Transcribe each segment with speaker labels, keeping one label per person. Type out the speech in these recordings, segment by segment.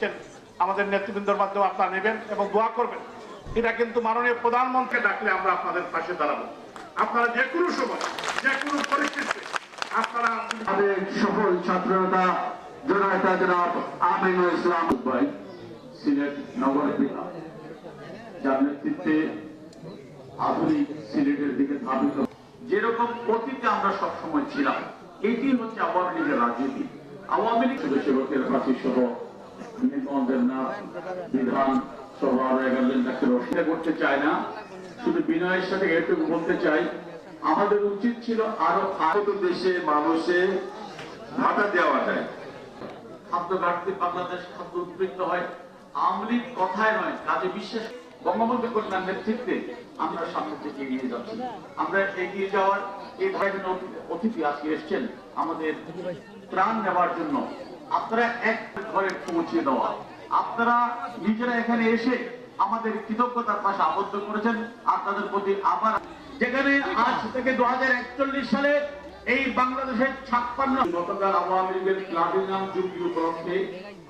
Speaker 1: এসছেন, আমাদের নেতৃবৃন্দর মাধ্যমে আপনারা নেবেন এবং দোয়া করবেন। এটা কিন্তু মাননীয় প্রধানমন্ত্রী ডাকলে আমরা আপনাদের পাশে দাঁড়াবো। আপনারা যে কোনো সময়, যে কোনো পরিস্থিতিতে আপনারা
Speaker 2: আমাদের সফল ছাত্রনেতা জননেতা জনাব আমিনুল ইসলাম
Speaker 3: ভাই সিলেট নগর পিতা যার নেতৃত্বে আধুনিক সিলেটের দিকে ধাবিত। যেরকম অতীতে আমরা সবসময় ছিলাম, এটি হচ্ছে আওয়ামী লীগের রাজনীতি। আওয়ামী লীগ সেবকের ফাঁসি সহ আমাদের উচিত ছিল আরও
Speaker 2: আরও দেশে মানুষে ভাতা দেওয়া যায়
Speaker 3: খাদ্য ঘাটতি বাংলাদেশ খাদ্য উদ্বৃত্ত হয় আওয়ামী কথায় নয় কাজে বিশ্বাস বঙ্গবন্ধু কন্যার নেতৃত্বে আমরা সামনে থেকে এগিয়ে যাচ্ছি আমরা এগিয়ে যাওয়ার এই ধরনের অতিথি আজকে এসছেন। আমাদের ত্রাণ নেওয়ার জন্য আপনারা এক ঘরে পৌঁছে দেওয়া। আপনারা নিজেরা এখানে এসে আমাদের কৃতজ্ঞতার পাশে আবদ্ধ করেছেন আপনাদের প্রতি আবার যেখানে আজ থেকে দু সালে এই বাংলাদেশের ছাপ্পান্ন গতকাল আওয়ামী লীগের প্লাটিনাম যুগ উপলক্ষে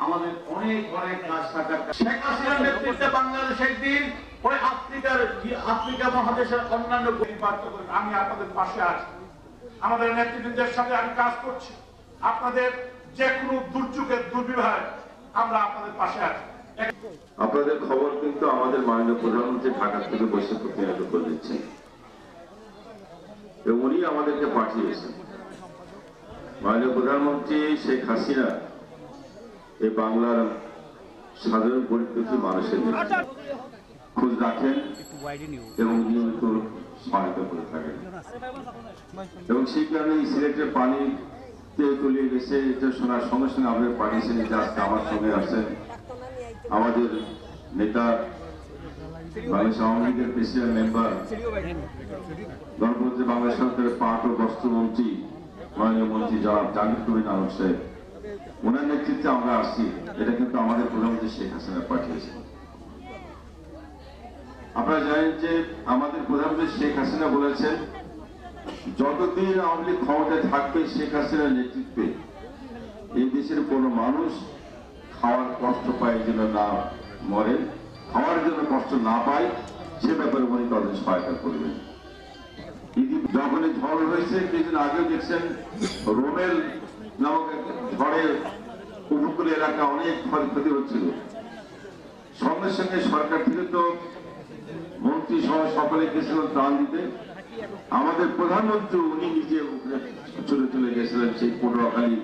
Speaker 3: আমাদের অনেক অনেক কাজ থাকার শেখ হাসিনার নেতৃত্বে বাংলাদেশের দিন ওই আফ্রিকার আফ্রিকা মহাদেশের অন্যান্য
Speaker 1: আমি আপনাদের পাশে আছি। আমাদের নেতৃবৃন্দের সাথে আমি কাজ করছি। আপনাদের যে কোনো দুর্যোগের দুর্বিভাগ আমরা আপনাদের পাশে আছি।
Speaker 2: আপনাদের খবর কিন্তু আমাদের মাননীয় প্রধানমন্ত্রী ঢাকা থেকে বসে প্রতিনিয়ত করে দিচ্ছেন। উনি আমাদেরকে পাঠিয়েছেন। মাননীয় প্রধানমন্ত্রী শেখ হাসিনা এই বাংলার সাধারণ পরিপ্রেক্ষী মানুষের খোঁজ রাখেন এবং নিয়মিত সহায়তা করে থাকেন। এবং সেই কারণে সিলেটের পানিতে তলিয়ে গেছে এটা শোনার সঙ্গে সঙ্গে আমাদের পাঠিয়েছেন যে আজকে আমার সঙ্গে আসেন আমাদের নেতা বাংলাদেশ আওয়ামী লীগের প্রেসিডেন্ট মেম্বার গণপ্রজাতন্ত্রী বাংলাদেশ সরকারের পাট ও বস্ত্রমন্ত্রী, মাননীয় মন্ত্রী জনাব জাহাঙ্গীর কবির আলম সাহেব। ওনার নেতৃত্বে আমরা আসছি এটা কিন্তু আমাদের প্রধানমন্ত্রী শেখ হাসিনা পাঠিয়েছেন। আপনারা জানেন যে আমাদের প্রধানমন্ত্রী শেখ হাসিনা বলেছেন যতদিন আওয়ামী লীগ ক্ষমতায় থাকবে, শেখ হাসিনার নেতৃত্বে এই দেশের কোনো মানুষ খাওয়ার কষ্ট পায় যেন না মরে, খাওয়ার জন্য কষ্ট না পায়, সে ব্যাপারে উনি তাদের সহায়তা করবেন। ইদি যখনই ঝড় হয়েছে, কিছুদিন আগেও দেখছেন রোমেল নামক এক ঝড়ে উপকূল এলাকা অনেক ক্ষয়ক্ষতি হচ্ছিল। সঙ্গে সঙ্গে সরকার থেকে তো মন্ত্রী সহ সকলে গেছিলেন ত্রাণ দিতে। আমাদের প্রধানমন্ত্রী, উনি নিজে চলে চলে গেছিলেন সেই পটুয়াখালী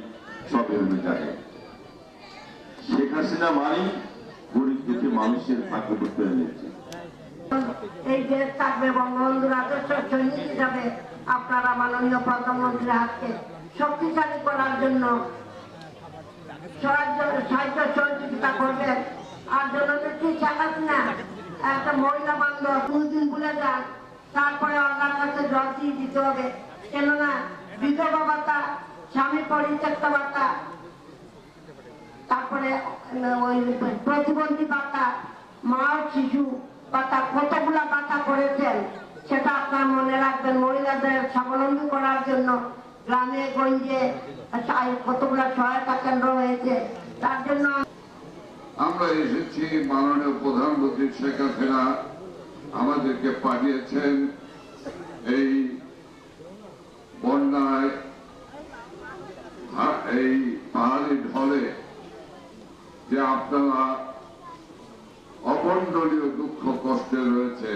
Speaker 2: সব বিভিন্ন শেখ হাসিনা মানি গরিব দুঃখী মানুষের ভাগ্য করতে নিয়েছে।
Speaker 4: এই দেশ থাকবে বঙ্গবন্ধুর আদর্শ সৈনিক হিসাবে আপনারা মাননীয় প্রধানমন্ত্রীর হাতকে শক্তিশালী করার জন্য সাহায্য সহযোগিতা করবেন। আর জননেত্রী শেখ হাসিনা, একটা মহিলা বান্ধব দুদিন ভুলে যান। তারপরে আল্লাহর কাছে জল দিয়ে দিতে হবে কেননা বিধবা ভাতা স্বামী পরিত্যক্ত ভাতা তারপরে ওই প্রতিবন্ধী ভাতা মা শিশু ভাতা কতগুলা ভাতা করেছেন, সেটা আপনার মনে রাখবেন মহিলাদের স্বাবলম্বী করার জন্য গ্রামে, গঞ্জে সা- কতগুলা সহায়তা কেন্দ্র হয়েছে, তার জন্য
Speaker 5: আমরা এসেছি মাননীয় প্রধানমন্ত্রী শেখ হাসিনা আমাদেরকে পাঠিয়েছেন এই বন্যায় এই পাহাড়ি ঢলে, যে আপনারা অবন্ডনীয় দুঃখ কষ্টে রয়েছে,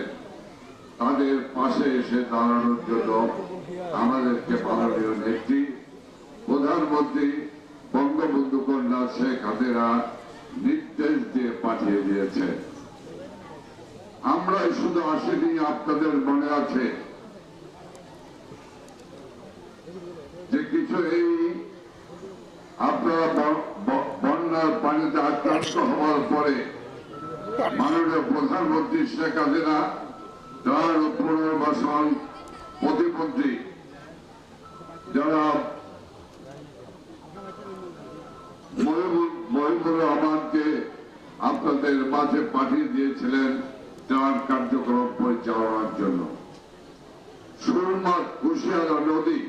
Speaker 5: তাদের পাশে এসে দাঁড়ানোর জন্য আমাদেরকে মাননীয় নেত্রী, প্রধানমন্ত্রী বঙ্গবন্ধু কন্যা শেখ হাসিনা নির্দেশ দিয়ে পাঠিয়ে দিয়েছে আমরা শুধু আসেনি, আপনাদের মনে আছে যে কিছু এই আপনারা বন্যার পানিতে আক্রান্ত হওয়ার পরে মাননীয় প্রধানমন্ত্রী শেখ হাসিনা যার পুনর্বাসন প্রতিমন্ত্রী যারা মহিবুর রহমানকে আপনাদের মাঝে পাঠিয়ে দিয়েছিলেন। তার কার্যক্রম পরিচালনার জন্য। সুরমা কুশিয়ারা নদী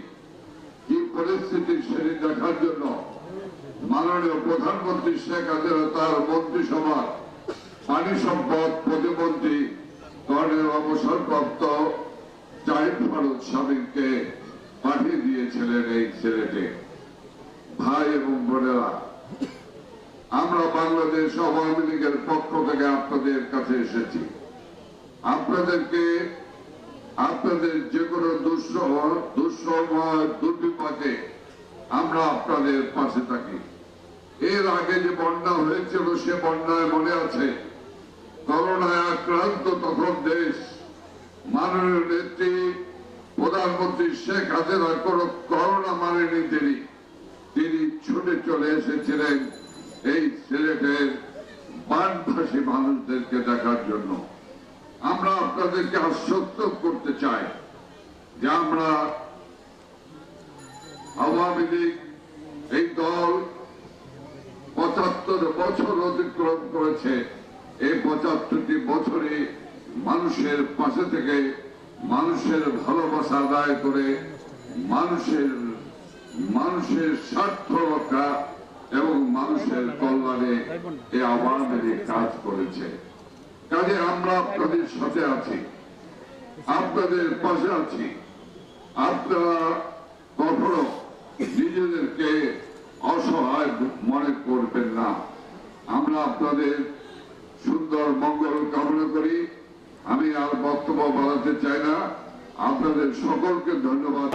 Speaker 5: কি পরিস্থিতি সেটি দেখার জন্য মাননীয় প্রধানমন্ত্রী শেখ হাসিনা তার মন্ত্রিসভার পানি সম্পদ প্রতিমন্ত্রী কর্ণের অবসরপ্রাপ্ত জাহিদ ফারুক স্বামীকে পাঠিয়ে দিয়েছিলেন এই ছেলেটি ভাই এবং বোনেরা, আমরা বাংলাদেশ আওয়ামী লীগের পক্ষ থেকে আপনাদের কাছে এসেছি। আপনাদেরকে আপনাদের যে কোনো দুঃসহ দুঃসময় দুর্বিপাকে আমরা আপনাদের পাশে থাকি। এর আগে যে বন্যা হয়েছিল, সে বন্যায় মনে আছে। করোনায় আক্রান্ত তখন দেশ। মাননীয় নেত্রী প্রধানমন্ত্রী শেখ হাসিনা কোন করোনা মানেনি তিনি। তিনি ছুটে চলে এসেছিলেন এই সিলেটের বানভাসী মানুষদেরকে দেখার জন্য। আমরা আপনাদেরকে আশ্বস্ত করতে চাই যে আমরা আওয়ামী লীগ, এই দল পঁচাত্তর বছর অতিক্রম করেছে। এই পঁচাত্তরটি বছরে মানুষের পাশে থেকে মানুষের ভালোবাসা আদায় করে মানুষের মানুষের স্বার্থ রক্ষা এবং মানুষের কল্যাণে এই আওয়ামী লীগ কাজ করেছে। কাজে আমরা আপনাদের সাথে আছি আপনাদের পাশে আছি আপনারা কখনো নিজেদেরকে অসহায় মনে করবেন না আমরা আপনাদের সুন্দর মঙ্গল কামনা করি আমি আর বক্তব্য বাড়াতে চাই না আপনাদের সকলকে ধন্যবাদ।